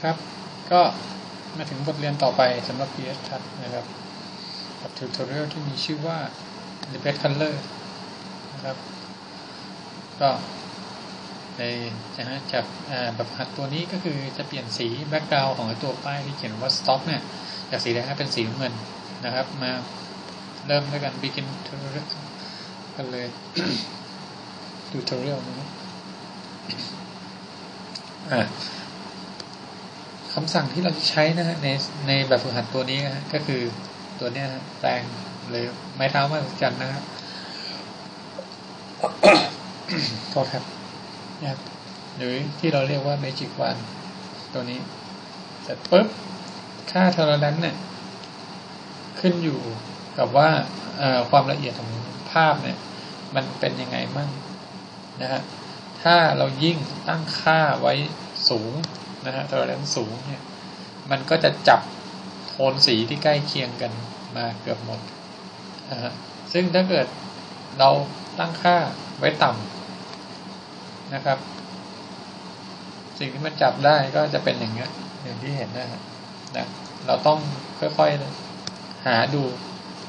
ครับ ก็มาถึงบทเรียนต่อไปสำหรับ PS t o u c นะครับกับทิวทอเรียลที่มีชื่อว่า The Best Color นะครับ ก็ในนะฮะจากแบบหัดตัวนี้ก็คือจะเปลี่ยนสีแบ็กกราวของตัวป้ายที่เขียนว่า Stop เนี่ยจากสีแดงเป็นสีน้ำเงินนะครับ มาเริ่มด้วยกัน begin tutorial กันเลย tutorial นะครับอ่า คำสั่งที่เราจะใช้นะฮะในในแบบฝึกหัดตัวนี้นะฮะก็คือตัวเนี้ยฮะแปลงหรือไม้เท้ามาจันนะครับโทษครับนะครับ หรือที่เราเรียกว่า Magic One ตัวนี้เสร็จปุ๊บค่าเทอร์นั้นเนี่ยขึ้นอยู่กับว่าความละเอียดของภาพเนี่ย มันเป็นยังไงมั่งนะฮะถ้าเรายิ่งตั้งค่าไว้สูง นะฮะ tolerance สูงเนี่ยมันก็จะจับโทนสีที่ใกล้เคียงกันมาเกือบหมดนะฮะซึ่งถ้าเกิดเราตั้งค่าไว้ต่ำนะครับ สิ่งที่มันจับได้ก็จะเป็นอย่างเงี้ยอย่างที่เห็นนะฮะนะเราต้องค่อยๆหาดู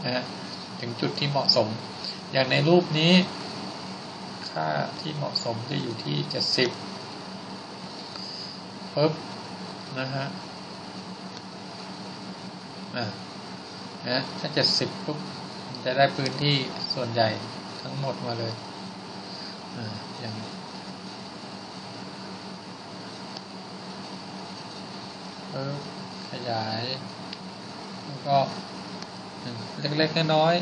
นะฮะถึงจุดที่เหมาะสม อย่างในรูปนี้ ค่าที่เหมาะสมจะอยู่ที่เจ็ดสิบ ปึ๊บนะฮะอะนะถ้าเจ็ดสิบปุ๊บจะได้พื้นที่ส่วนใหญ่ทั้งหมดมาเลยอ่าอย่างปึ๊บขยาย แล้วก็เล็กๆน้อย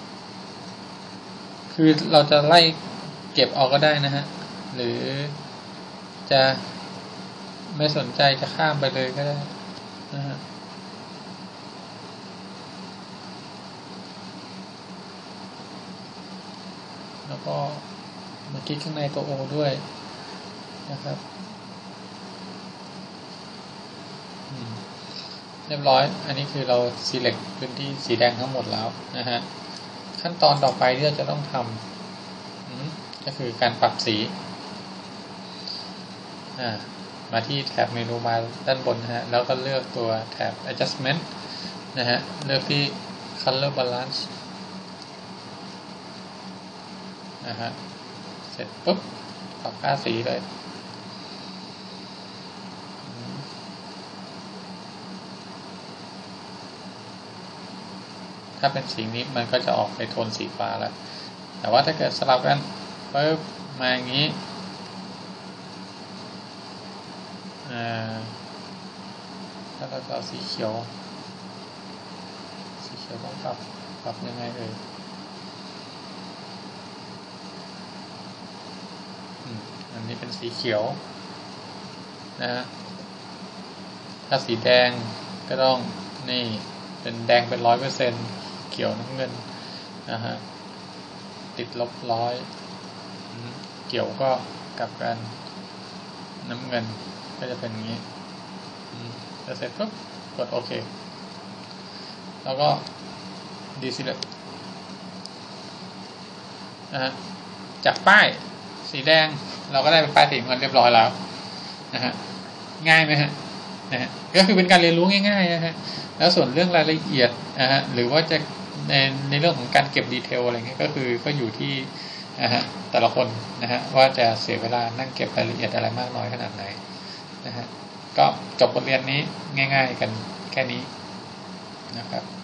ๆคือเราจะไล่เก็บออกก็ได้นะฮะ หรือจะ ไม่สนใจจะข้ามไปเลยก็ได้นะฮะแล้วก็มาคลิกข้างในตัวโอด้วยนะครับเรียบร้อย อันนี้คือเรา select พื้นที่สีแดงทั้งหมดแล้วนะฮะ ขั้นตอนต่อไปที่เราจะต้องทำก็คือการปรับสี อ่า มาที่แถบเมนูมาด้านบนนะฮะ แล้วก็เลือกตัวแถบ adjustment นะฮะ เลือกที่ color balance นะฮะ เสร็จปุ๊บปรับค่าสีเลยถ้าเป็นสีนี้มันก็จะออกไปโทนสีฟ้าแล้ว แต่ว่าถ้าเกิดสลับกันปุ๊บมาอย่างนี้ ถ้าเราจะเอาสีเขียว สีเขียวต้องปรับปรับยังไงเอ่ยอันนี้เป็นสีเขียวนะฮะถ้าสีแดงก็ต้องนี่เป็นแดงเป็นร้อยเปอร์เซ็นเขียวน้ำเงินนะฮะติดลบร้อยเกี่ยวก็กลับกันน้ำเงิน ก็จะเป็นอย่างนี้จะเสร็จปุ๊บกดโอเค แล้วก็ดีซิเลตนะฮะจากป้ายสีแดงเราก็ได้เป็นป้ายสีเงินเรียบร้อยแล้วนะฮะง่ายไหมฮะนะฮะก็คือเป็นการเรียนรู้ง่ายๆนะฮะแล้วส่วนเรื่องรายละเอียดนะฮะหรือว่าจะในในเรื่องของการเก็บดีเทลอะไรเงี้ยก็คือก็อยู่ที่นะฮะแต่ละคนนะฮะว่าจะเสียเวลานั่งเก็บรายละเอียดอะไรมากน้อยขนาดไหน นะฮะก็จบบทเรียนนี้ง่าย ๆ กันแค่นี้นะครับ